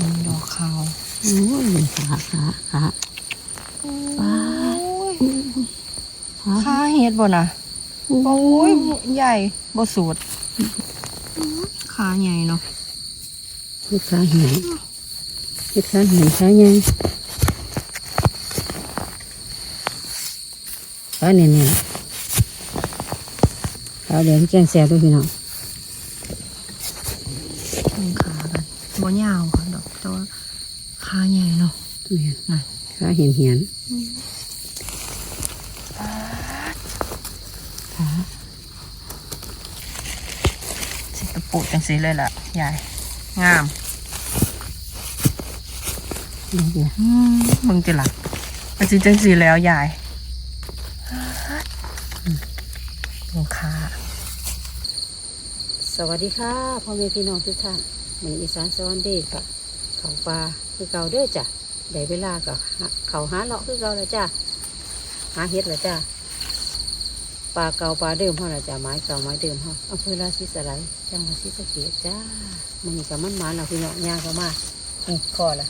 มีดอกขาวโอ้ยขาขาขาว้าขาข้าเฮ็ดบ่น่ะโอ้ยใหญ่บ่สูดขาใหญ่เนาะเฮ็ดขาเหี่ยเฮ็ดขาเหี่ยขาใหญ่ขาเนี่ยเนี่ยขาเดี๋ยวแกงแซ่บด้วยพี่น้องเบิ่งขากันบ่ยาวค่ะดอกแต่ว่าขาใหญ่เนาะเนี่ยน่ะขาเหี่ยนเหี่ยนขาสิตะปูจังซี่เลยล่ะใหญ่งามเดี๋ยวเดี๋ยวอืมมึงจิล่ะมันสิจังซี่แล้วยายลงขาสวัสดีค่ะพ่อแม่พี่น้องทุกท่านเห มือนอีสานสวรรค์เด็กค่ะเขาปลาคือเก่าเด้อจ้ะได้เวลาก็หาเขาหาเลาะคือเก่าแล้วจ้ะหาเห็ดแล้วจ้ะปลาเก่าปลาเดิมเฮาละจ้ะไม้เก่าไม้เดิมเฮาอำเภอราศีสไลยจังหวัดศรีสะเกษจ้ามันนี่กับมันหมาเราพี่น้องย่างก็มาอือคอละ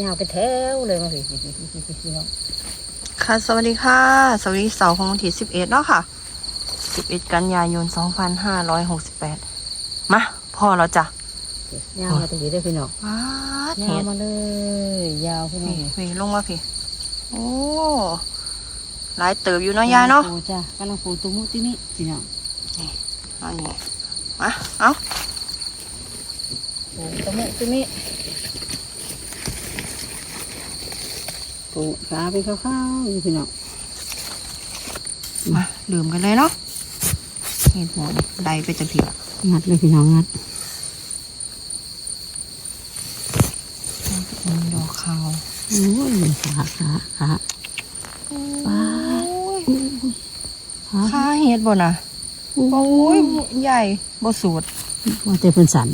ยาวเป็นแถวเลยมาพี่พี่น้องค่ะสวัสดีค่ะ สวัสดีเสาร์ของวันที่11เนาะค่ะ11กันยายน2568มาพอแล้วจ้ะ ยาวมาตรงนี้เด้อพี่น้องว้าดยาเห็วดมาเลย ยาวพี่น้อพี่งพี่ลงมาพี่ โอ้หลายเติบอยู่เนาะยายเนาะปูจ้ะกำลังปูตุ้มุติมิพี่น้องอันนี้มาเอาปูตุ้มุติมิปูขาไปข้าวๆอยู่พี่น้องมาดื่มกันเลยเนาะเห็ดหมดใดไปจะผิดงัดเลยพี่น้องงัด โอ้ยขาขาขาว้าขาขาเห็ดบ่นะโอ้ยใหญ่บ่สูดว่าแต่เพิ่นสัน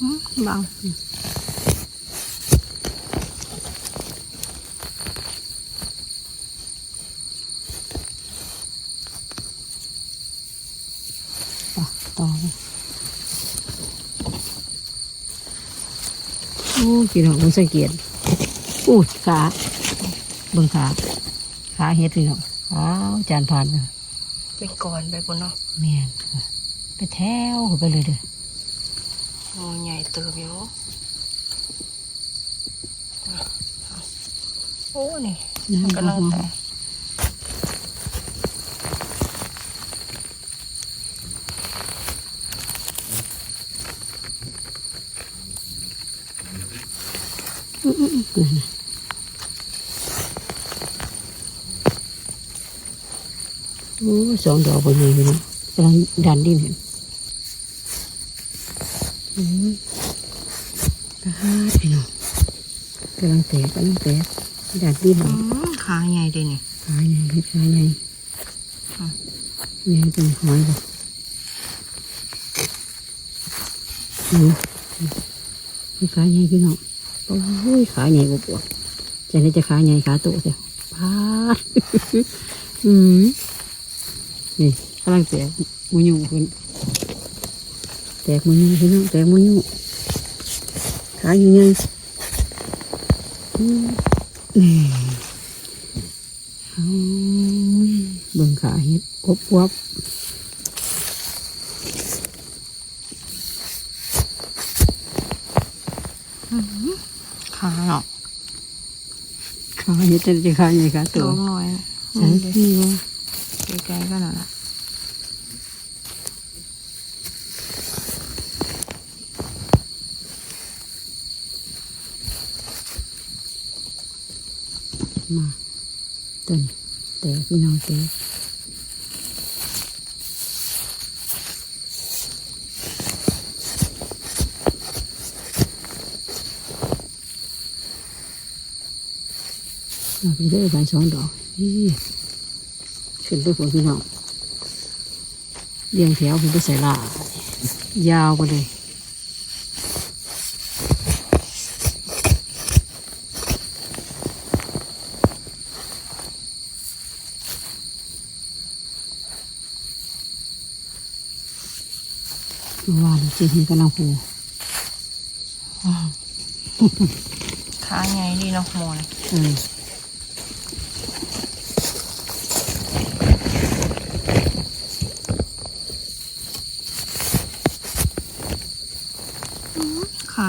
อื้อบัง ต่อต่อไปโอ้ยพี่น้องมันสังเกตอู้ยขาเบิ่งขาขาเฮ็ดพี่น้องอ้าวจานผ่านไปไปก่อนไปบนเนาะแม่นค่ะไปแถวไปเลยเด้อโอ้ใหญ่เติบอยู่โอ้นี่มันกำลังแต โอ้ยสองดอกบนนี้พี่น้องกำลังดันดินเห็นอืมตาดพี่น้องกำลังแตกกำลังแตกดันดินเห็อืนมขาใหญ่เลยนี่ขาใหญ่เฮ็ดขาใหญ่อืมใหญ่เป็นหอยเลยอืมเฮ็ดขาใหญ่พี่น้อง โอ้ยขาใหญ่กว่าปวดจะได้จะขาใหญ่ขาโตจ้ะพาดอืมนี่กำลังแตกมูยูขึ้นแตกมูยูพี่น้องแตกมูยูขาอยู่ไงอืมเบิ่งขาเฮ็ดอบวับ ขาเนาะ ขา เฮ็ดจะจะขาใหญ่ขาโตตัวน้อยใส่พี่ว่าใกล้ๆกันน่ะล่ะมาต้นแต่พี่น้องแต่ด พิ่งเด้อใบสองดอกขึ้นลูกพี่น้องเรียงแถวคุณไปใส่ลายาวกันเลยว่าจีนกำลังพูค้างไงนี่เนาะโมเลย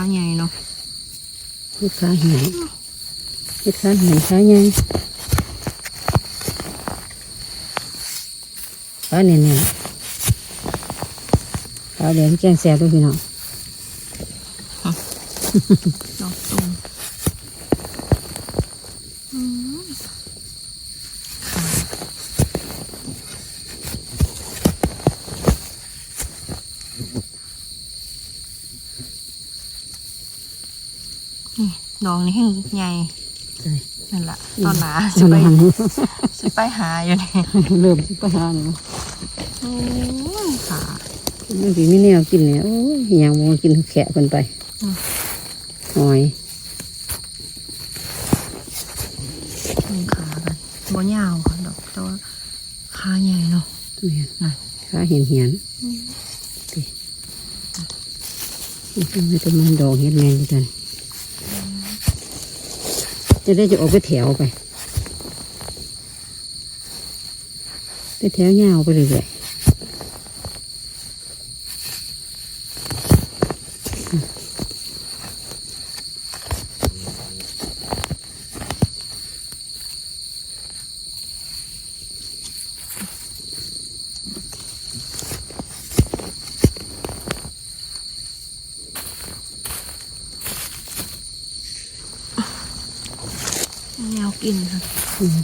เออขาใหญ่เนาะเฮ็ดขาเหี่ยวเฮ็ดขาเหี่ยวขาใหญ่ขาเนียนๆขาแดงแกงแซ่บด้วยพี่น้อง ดอกตูมอืมขานี่ ดอกนี่แห้งใหญ่ใช่นั่นแหละตอนหนาจะจะไปไปจะไปหาอยู่นี่เริ่มที่ปัญหาเนี่ยโอ้ยขามันสิมีแนวกินเนี่ยโอ้ยอยังมองกินแขะกันไปอืมหอยดึงขากันบ่ยาวค่ะดอกแต่ว่าขาใหญ่เนาะเนี่ยน่ะขาเหียนเหียนดิมันจะมันดอกเห็ดแมงอยู่กัน จะได้จะออกไปแถวไปไปแถวยาวไปเรื่อยๆ กินค่ะอืม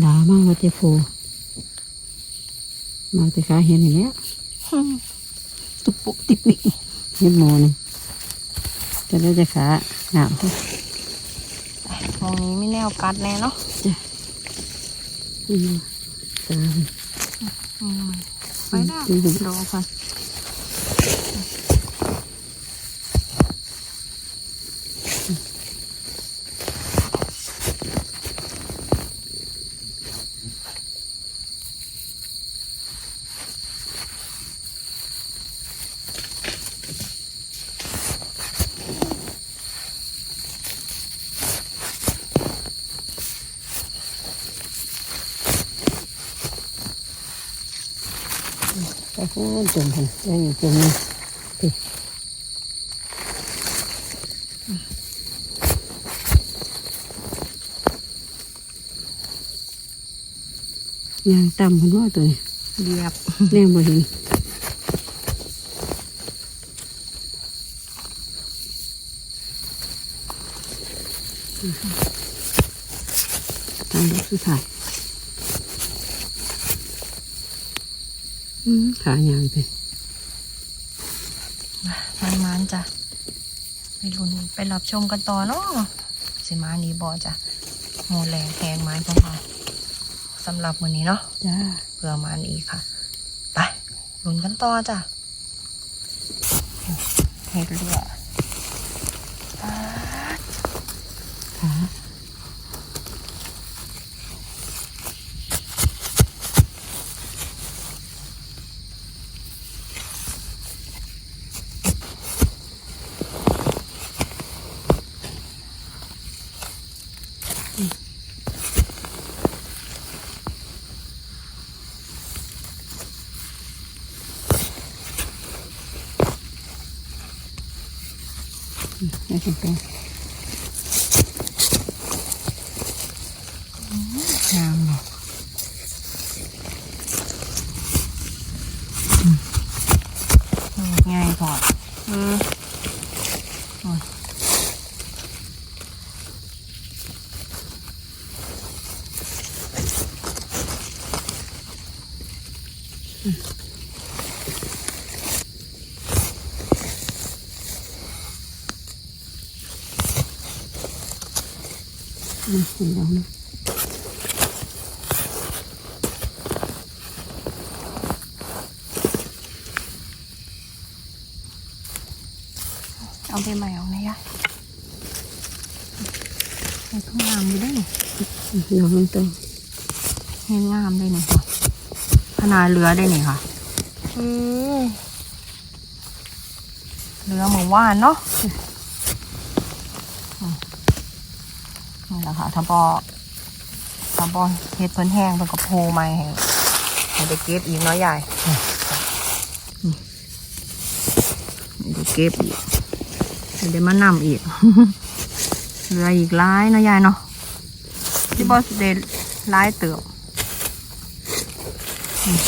หลามากว่าเจโฟมาแต่ขาเห็นอย่างเงี้ยตุกปุกติกปิกเห็นโมนี่จะได้จะขาหนาวที่ตรงนี้ไม่แนวกัดแน่เนาะอืมตามอืม ไปได้อืมรอค่ะ ไปพูดจมกันได้อยู่จมนี่พี่ยางต่ำคนว่าตัวนี้เหยียบแน่บ่เห็นทางลูกสุดท้ายอืม ขายางไปมันมันๆจ้ะไปลุ้นไปรับชมกันต่อเนาะสิมานี้บอจ้ะโมแรงแหงไม้ของเราสำหรับวันนี้เนาะจ้าเพื่อมาอีกค่ะ ไปลุ้นกันต่อจ้ะเห็ดเรือป๊าดขา ไม่เป็นไรงาม เนาะอืมง่ายพอเออโอ้ยอืมเห็นแล้วนะเอาไปใหม่เอานะยะห็ดงามอยู่ได้นี่น้องตัวเห็ดงามได้นี่ค่ะขนาดเรือได้นี่ค่ะอืมเรือเหมือนว่านเนาะอืม นี่แหละค่ะถ้าพอถ้าพอเห็ดเพิ่นแห้งเพิ่นก็โพใหม่ให้ให้ได้เก็บอีกเนาะยายอืมให้ได้เก็บอีกให้ได้มานำอีกเหลืออีกหลายเนาะยายเนาะที่บอสเดหลายเติบอืม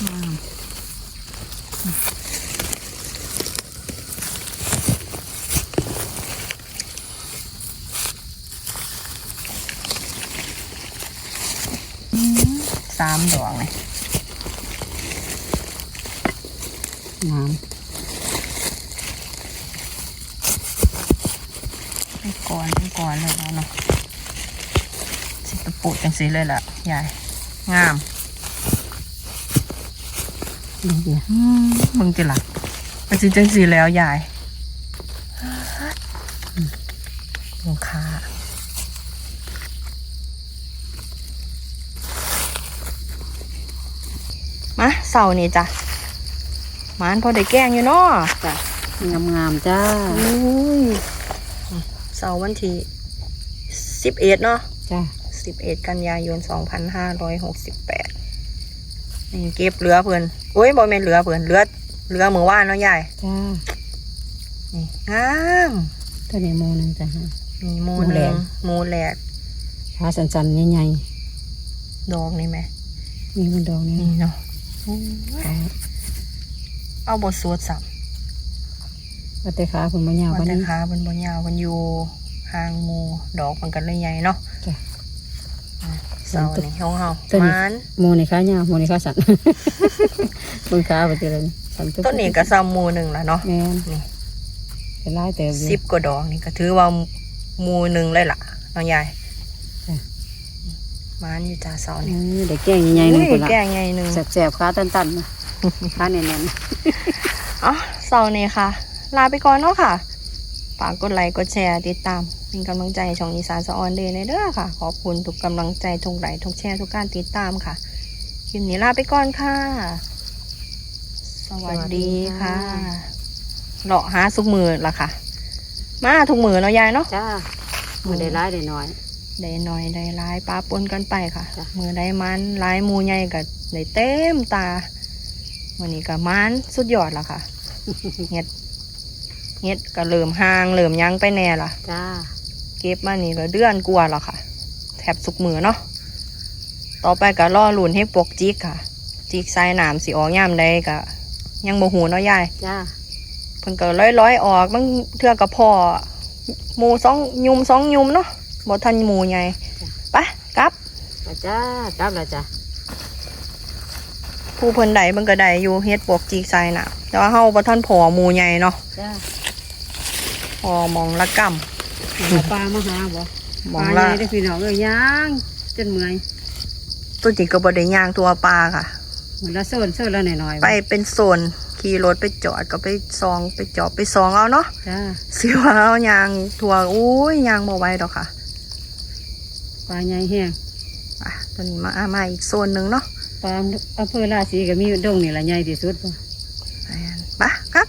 อืมอืมสามดอกเลย น้ไปก่อนไปก่อนเลยแล้วเนาะสิตะปูจังสีเลยล่ะยายงามำนี่เดียวอืมมึงจะหลับมันสิจังสีแล้วยายลูกค้ามาเสาร์นี่จ้ะ หมานพอได้แกล้งอยู่เนาะจ้ะงามงามๆจ้าอุ้ยเสาร์วันที่สิบเอ็ดเนาะจ้าสิบเอ็ดกันยายนสองพันห้าร้อยหกสิบแปดนี่เก็บเรือเพื่อนโอ้ยบอแม่นเรือเพื่อนเรือเรือมือว่านเนาะยายจ้านี่งามตัวนี้โมหนึงจ้ะฮะมีโมหมูหแหลนึ่งกโมแหลกขาสันๆใหญ่ดอกนี่ไหมๆนี่มันดอกนี้นี่เนาะขา เอาบทสวดสับว่าแต่ขาคุณมายาววัวันนแต่นี้ขาบนบนยาวมันอยู่ห่างหมูดอกมันกันเลยใหญ่เนาะจ้ะอะเสานี่เฮาเฮาตัวนี้มันโมในขายาวโมในขาสันบนขาไปเจอเลยสันต้นนี้ก็ซ้ำหมูหนึ่งละเนาะแม่นนี่เป็นลายเติบอยู่สิบกว่าดอกนี่ก็ถือว่าหมูหนึ่งเลยล่ะน้องยายจ้ะมันอยู่จ่าเสาเอนี่อเด็กแก้งใหญ่ๆหนึ่งอุ้ยคนละแก่ใหญ่หนึ่งแสบๆขาตันๆนะ ขาแน่นอ๋อเสาร์นี้ค่ะ ลาไปก่อนเนาะค่ะฝากกดไลค์กดแชร์ติดตามเป็นกำลังใจให้ช่องอีสานสะออนเดย์ในเด้อค่ะ ขอบคุณทุกกำลังใจทุกไลค์ทุกแชร์ทุกการติดตามค่ะคลิปนี้ลาไปก่อนค่ะ สวัสดีค่ะเลาะหาสุกมือละค่ะ มาทุกมือเนาะยายเนาะๆจ้ามือได้ร้ายได้น้อยได้หน่อยได้ร้ายปลาปนกันไปค่ะจ้ะมือได้มันร้ายหมูใหญ่กับได้เต็มตา วันนี้ก็มันสุดยอดละค่ะเฮ็ดเฮ็ดก็เริ่มห่างเริ่มยั้งไปแน่ละจ้าเก็บมานี่ก็เดือนกลัวาแล้วค่ะ แถบสุกมือเนาะต่อไปก็ล่อหลุนให้ปวกจิกค่ะ จิกใส่น้ำสิออกย่ามใดก็ยังบ่หูเนาะยายจ้าเพิ่นก็ร้อยร้อยๆออกบางเทื่อก็พอหมูสองยุมสองยุมเนาะบ่ทันหมูใหญ่ไปกลับจ้าจ้ากลับแล้วจ้า ผู้เพิ่นใดเพิ่นก็ได้อยู่เฮ็ดปวกจีกใส่น่ะ แต่ว่าเฮาบ่ทันพอหมูใหญ่เนาะจ้าพอมองละกำเอาปลามาหาบ่มปองลาละใหญ่ได้อพี่น้องเอ้ยย่างจนเมื่อยตัวจริงก็บ่ได้ย่างตัวปลาค่ะ หมดละโซนโซนละหน่อยๆไปเป็นโซนขี่รถไปจอดก็ไปซองไปจอบไปซองเอาเนาะจ้าสิว่าเอายางทัวอุ้ยยางบ่ไหวดอกค่ะ ปลาใหญ่แห้ง อะตอนนี้มาอามาอีกโซนหนึงเนาะ ปลาอำเภอราศีก็มีดงนี่ละใหญ่ที่สุดบ่ไปครับ